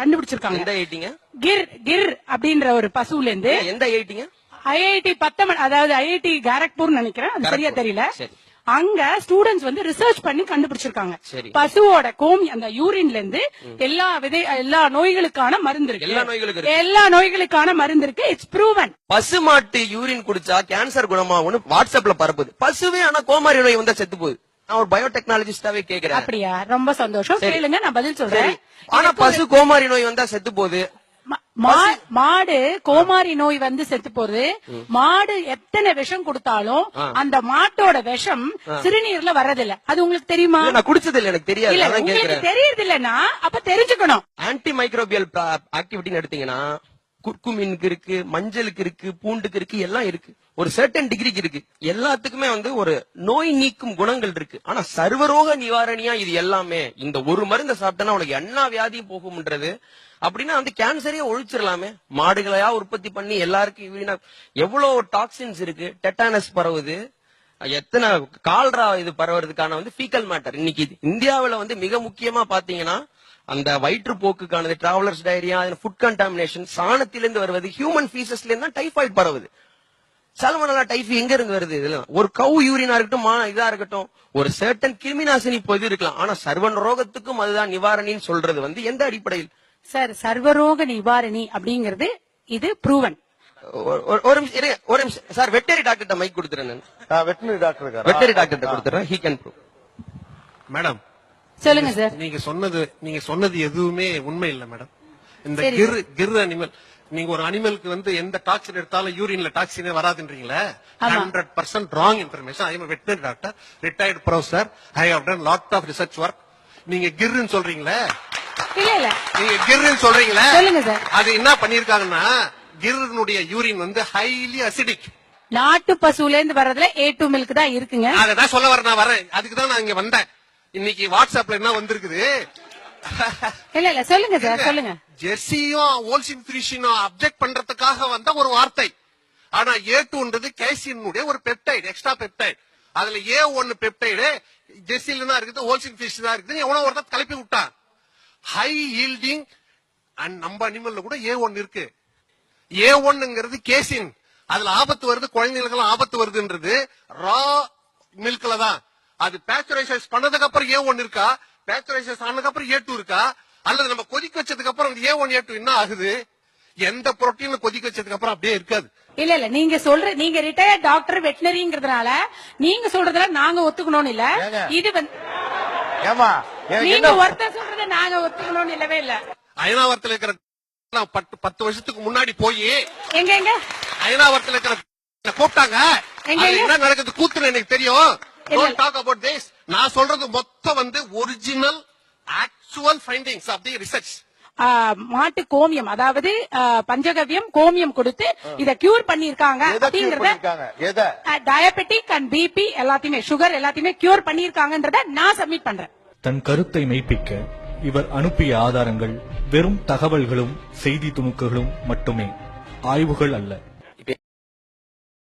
கண்டுபிடிச்சிருக்காங்க. எந்த ஐடிங்க கிர் கிர் அப்படின்ற ஒரு பசுல இருந்து எந்த ஐடிங்க ஐஐடி பத்தமன் அதாவது ஐஐடி காரக்பூர் நினைக்கிறேன் அது சரியா. தெரியல. அங்க ஸ்டூடெண்ட்ஸ் வந்து ரிசர்ச் பண்ணி கண்டுபிடிச்சிருக்காங்க. சரி. பசுவோட கோமி அந்த யூரின்ல இருந்து எல்லா விதை எல்லா நோய்களுக்கான மருந்து இருக்கு. எல்லா நோய்களுக்கும் இருக்கு. எல்லா நோய்களுக்கான மருந்து இருக்கு. இட்ஸ் ப்ரூவன் பசுமாட்டு யூரின் குடிச்சா கேன்சர் குணமாகும்னு வாட்ஸ்அப்ல பரப்புது. பசுவே ஆனா கோமாரி நோய் வந்தா செத்து போகுது. நான் ஒரு பயோடெக்னாலஜிஸ்டாவே கேக்குறேன். அப்படியா? ரொம்ப சந்தோஷம். கேளுங்க நான் பதில் சொல்றேன். ஆனா பசு கோமாரி நோய் வந்தா செத்து போகுது. மாடு கோமாரி நோய் வந்து செத்து போகுது. மாடு எத்தனை விஷம் கொடுத்தாலும் அந்த மாட்டோட விஷம் சிறுநீர்ல வர்றதில்ல. அது உங்களுக்கு தெரியுமா? நான் குடிச்சது இல்ல எனக்கு தெரியாது. உங்களுக்கு தெரியறது இல்லன்னா அப்ப தெரிஞ்சுக்கணும். ஆன்டி மைக்ரோபியல் ஆக்டிவிட்டின்னு எடுத்தீங்கன்னா குர்குமின்க்கு இருக்கு மஞ்சளுக்கு இருக்கு பூண்டுக்கு இருக்கு எல்லாம் இருக்கு. ஒரு சர்டன் டிகிரிக்கு இருக்கு. எல்லாத்துக்குமே வந்து ஒரு நோய் நீக்கும் குணங்கள் இருக்கு. ஆனா சர்வரோக நிவாரணியா இது எல்லாமே இந்த ஒரு மருந்தை சாப்பிட்டனா உனக்கு என்ன வியாதியும் போகும்ன்றது. அப்படின்னா வந்து கேன்சரே ஒழிச்சிடலாமே. மாடுகளையா உற்பத்தி பண்ணி எல்லாருக்கும் வீணா எவ்வளவு டாக்ஸின்ஸ் இருக்கு டெட்டானஸ் பரவுது எத்தனை கால்ரா இது பரவுறதுக்கான வந்து ஃபீக்கல் மேட்டர் இன்னைக்கு இந்தியாவில் வந்து மிக முக்கியமா பாத்தீங்கன்னா அந்த வயிற்றுப்போக்குக்கானது டிராவலர்ஸ் டயரியா ஃபுட் கண்டாமினேஷன் சாணத்திலிருந்து வருவது ஹியூமன் ஃபீசஸ்ல இருந்து டைஃபாய்டு பரவுது. சல்மனலா டைஃபி எங்க இருந்து வருது இதெல்லாம்? ஒரு கவு யூரினா இருக்கட்டும் மா இதா இருக்கட்டும் ஒரு சர்டன் கிருமிநாசினி பொது இருக்கலாம். ஆனா சர்வன் ரோகத்துக்கும் அதுதான் நிவாரணின்னு சொல்றது வந்து எந்த அடிப்படையில்? சார் சர்வரோக நிவாரணி அப்படிங்கிறது இது ப்ரூவன் ஒரு- நிமிஷம் ஒரு நிமிஷம். சார் வெட்டரி டாக்டர்கிட்ட மைக் கொடுத்துறேன் நான். Veterinary doctor? வெட்டரி டாக்டர்கிட்ட கொடுத்துறேன். ஹீ கேன் ப்ரூவ் மேடம் சொல்லுங்க சார். நீங்க சொன்னது நீங்க சொன்னது எதுவுமே உண்மை இல்ல மேடம் இந்த. கிர் கிர் அனிமல் நீங்க ஒரு அனிமலுக்கு வந்து எந்த டாக்ஸின் எடுத்தாலும் யூரின்ல டாக்ஸினே வராதுன்றீங்களே. Hundred percent wrong information I am veterinary doctor retired professor I have done lot of research work நீங்க கிர்ன்னு சொல்றீங்களே? இல்ல இல்ல. நீங்க கிர்ன்னு சொல்றீங்களே? சொல்லுங்க சார். அது என்ன பண்ணிருக்காங்கன்னா கிர்னுடைய யூரின் வந்து ஹைலி அசிடிக் நாட்டு பசுல இருந்து வர்றதுல ஏ டூ மில்க் தான் இருக்குங்க. அததான் சொல்ல வரேன் நான் வரேன். அதுக்கு தான் நான் இங்க வந்தேன். இன்னைக்கு வாட்ஸ்அப்ல என்ன வந்திருக்குது? இல்ல இல்ல சொல்லுங்க சார் சொல்லுங்க. ஜெர்சியும் ஓல்சின் ஃபிரிஷினும் அப்செக்ட் பண்றதுக்காக வந்த ஒரு வார்த்தை. ஆனா ஏ டூன்றது கேசினுடைய ஒரு பெப்டைடு எக்ஸ்ட்ரா பெப்டைடு அதுல ஏ ஒன்னு பெப்டைடு ஜெர்சில தான் இருக்குது ஓல்சின் ஃபிஷ் தான் இருக்குது. எவனோ ஒருத்தர் கலப்பி விட்டான். ஹை ஈல்டிங் அண்ட் நம்ம அனிமல்ல கூட ஏ ஒன் இருக்கு. ஏ ஒன்னுங்கிறது கேசின் அதுல ஆபத்து வருது குழந்தைகளுக்கு ஆபத்து வருதுன்றது ரா மில்க்ல தான். அது பேக்சரைசைஸ் பண்ணதுக்கு அப்புறம் ஏ ஒன் இருக்கா? பேக்சரைசைஸ் ஆனதுக்கு அப்புறம் ஏ டூ இருக்கா? அல்லது நம்ம கொதிக்க வச்சதுக்கு அப்புறம் ஏ ஒன் ஏ டூ என்ன ஆகுது? எந்த புரோட்டீன் கொதிக்க வச்சதுக்கு அப்புறம் அப்படியே இருக்காது. இல்ல இல்ல. நீங்க சொல்ற நீங்க ரிட்டையர்ட் டாக்டர் வெட்டினரிங்கிறதுனால நீங்க சொல்றதுல நாங்க ஒத்துக்கணும்னு இல்ல? இது வந்து ஏமா நீங்க ஒருத்தர் சொல்றத நாங்க ஒத்துக்கணும்னு இல்லவே இல்ல. அயனாவரத்துல இருக்கிற பத்து பத்து வருஷத்துக்கு முன்னாடி போய் எங்க எங்க? அயனாவரத்துல இருக்கிற கூப்பிட்டாங்க? என்ன நடக்குது? கூத்துன்னு எனக்கு தெரியும். டோன்ட் டாக் அபவுட் திஸ் நான் சொல்றது மொத்தம் வந்து original actual findings of the research ah, மாட்டு கோமியம் அதாவது பஞ்சகவ்யம் கோமியம் கொடுத்து இத கியூர் பண்ணிருக்காங்க அப்படிங்கறத? டயபெட்டிக் அண்ட் பிபி எல்லாத்தையுமே சுகர் எல்லாத்தையுமே கியூர் பண்ணிருக்காங்கன்றத நான் சப்மிட் பண்றேன். தன் கருத்தை மெய்ப்பிக்க இவர் அனுப்பிய ஆதாரங்கள் வெறும் தகவல்களும் செய்தி துணுக்குகளும் மட்டுமே. ஆய்வுகள் அல்ல.